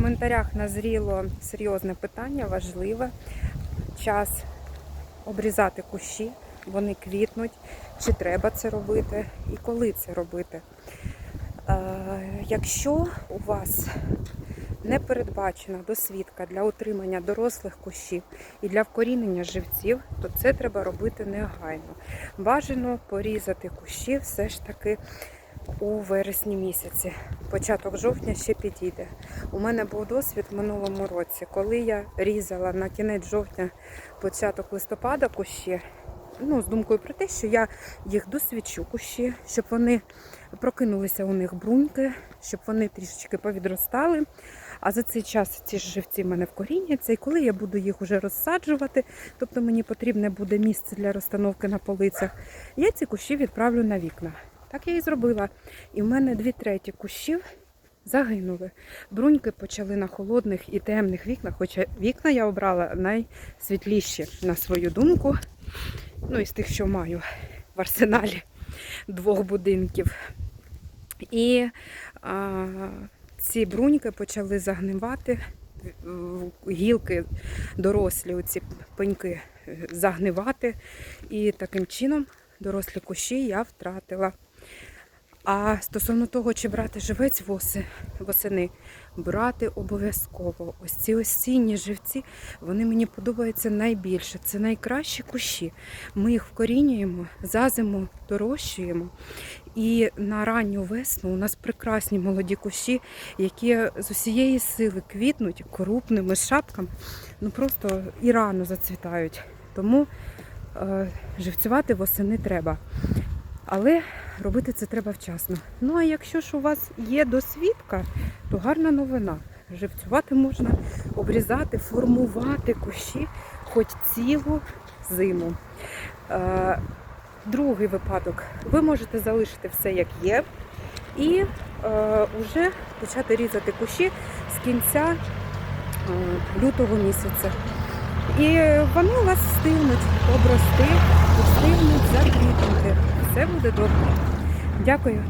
коментарях назріло серйозне питання, важливе. Час обрізати кущі, вони квітнуть, чи треба це робити і коли це робити. Е, Якщо у вас не передбачена досвідка для утримання дорослих кущів і для вкорінення живців, то це треба робити негайно. Бажано порізати кущі все ж таки у вересні місяці. Початок жовтня ще підійде. У мене був досвід в минулому році, коли я різала на кінець жовтня, початок листопада кущі. Ну, з думкою про те, що я їх досвідчу кущі, щоб вони прокинулися у них бруньки, щоб вони трішечки повідростали. А за цей час ці живці в мене вкоріняться, і коли я буду їх уже розсаджувати, тобто мені потрібне буде місце для розстановки на полицях, я ці кущі відправлю на вікна. Так я і зробила. І в мене дві треті кущів загинули. Бруньки почали на холодних і темних вікнах, хоча вікна я обрала найсвітліші на свою думку. Ну, із тих, що маю в арсеналі двох будинків. І а, ці бруньки почали загнивати, гілки дорослі, оці пеньки е, загнивати. І таким чином дорослі кущі я втратила. А стосовно того, чи брати живець восени, брати обов'язково. Ось ці осінні живці, вони мені подобаються найбільше. Це найкращі кущі. Ми їх вкорінюємо, за зиму дорощуємо. І на ранню весну у нас прекрасні молоді кущі, які з усієї сили квітнуть крупними шапками, ну просто і рано зацвітають. Тому е, живцювати восени треба. Але робити це треба вчасно. Ну а якщо ж у вас є досвідка, то гарна новина. Живцювати можна, обрізати, формувати кущі хоч цілу зиму. Е, другий випадок. Ви можете залишити все як є і е, вже почати різати кущі з кінця е, лютого місяця. І вони у вас встигнуть обрости, встигнуть заквітнути. Все буде добре. Дякую.